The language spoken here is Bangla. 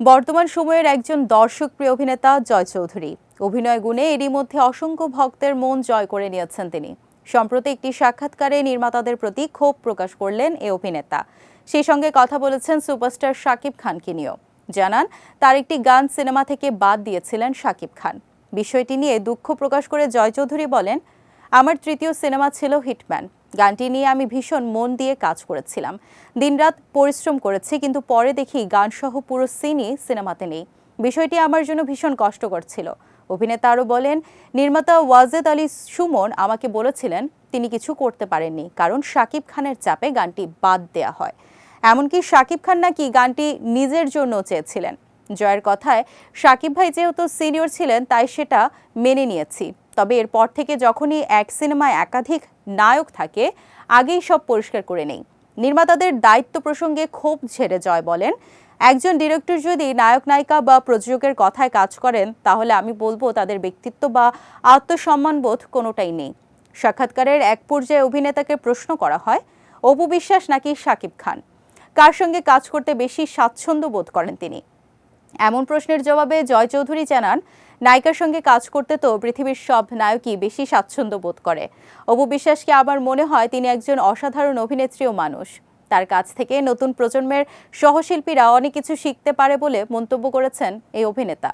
বর্তমান সময়ের একজন দর্শকপ্রিয় অভিনেতা জয় চৌধুরী। অভিনয় গুণে এরই মধ্যে অসংখ্য ভক্তের মন জয় করে নিয়েছেন তিনি। সম্প্রতি একটি সাক্ষাৎকারে নির্মাতাদের প্রতি ক্ষোভ প্রকাশ করলেন এই অভিনেতা। সেই সঙ্গে কথা বলেছেন সুপারস্টার শাকিব খানকে নিয়েও। জানান, তার একটি গান সিনেমা থেকে বাদ দিয়েছিলেন শাকিব খান। বিষয়টি নিয়ে দুঃখ প্রকাশ করে জয় চৌধুরী বলেন, আমার তৃতীয় সিনেমা ছিল হিটম্যান। গানটি নিয়ে আমি ভীষণ মন দিয়ে কাজ করেছিলাম। দিনরাত পরিশ্রম করেছি, কিন্তু পরে দেখি গানসহ পুরো সিনই সিনেমাতে নেই। বিষয়টি আমার জন্য ভীষণ কষ্টকর ছিল। অভিনেতা আরও বলেন, নির্মাতা ওয়াজেদ আলী সুমন আমাকে বলেছিলেন, তিনি কিছু করতে পারেননি, কারণ শাকিব খানের চাপে গানটি বাদ দেয়া হয়। এমনকি শাকিব খান নাকি গানটি নিজের জন্য চেয়েছিলেন। জয়ের কথায়, শাকিব ভাই যেহেতু সিনিয়র ছিলেন, তাই সেটা মেনে নিয়েছি। তবে এরপর থেকে যখনই এক সিনেমায় একাধিক নায়ক থাকে, আগেই সব পরিষ্কার করে নেই। নির্মাতাদের দায়িত্ব প্রসঙ্গে ক্ষোভ ঝেড়ে জয় বলেন, একজন ডিরেক্টর যদি নায়ক, নায়িকা বা প্রযোজকের কথায় কাজ করেন, তাহলে আমি বলব তাদের ব্যক্তিত্ব বা আত্মসম্মানবোধ কোনোটাই নেই। সাক্ষাৎকারের এক পর্যায়ে অভিনেতাকে প্রশ্ন করা হয়, অপু বিশ্বাস নাকি শাকিব খান? কার সঙ্গে কাজ করতে বেশি স্বাচ্ছন্দ্য বোধ করেন তিনি? এমন প্রশ্নের জবাবে জয় চৌধুরী জানান, নায়িকার সঙ্গে কাজ করতে তো পৃথিবীর সব নায়কই বেশি স্বাচ্ছন্দ্য বোধ করে। অপু বিশ্বাসকে আবার মনে হয় তিনি একজন অসাধারণ অভিনেত্রী ও মানুষ। তার কাছ থেকে নতুন প্রজন্মের সহশিল্পীরা অনেক কিছু শিখতে পারে বলে মন্তব্য করেছেন এই অভিনেতা।